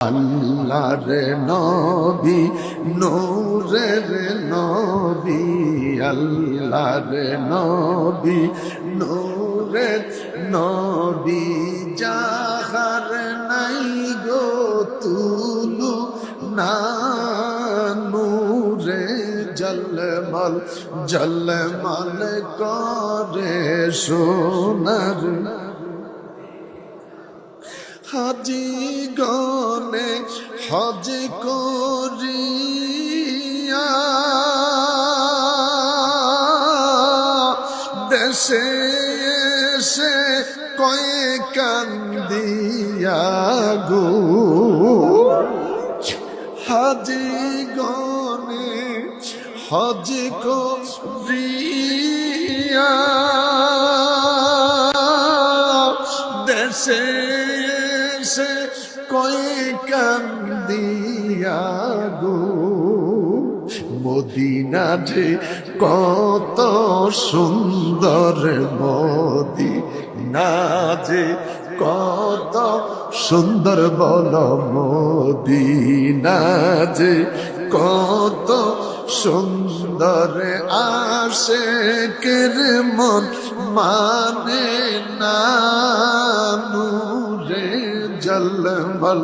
আল্লাহর নবী, নূরের নবী, আল্লাহর নবী, নূরের নবী, যাহার নাই গো তুলু না, নূরে জলমল জলমল করে সোনার হাজি গনে হজ করিয়া দেশে এসে কয়ে কান্দিয়া গো। হাজি গনে হজ করিয়া দেশে এসে কয়ে কান্দিয়া গো? মদিনা যে কত সুন্দর মদি না যে কত সুন্দর বল মদিনা যে কত সুন্দর আসে কের মন মানে না নূরে জলমল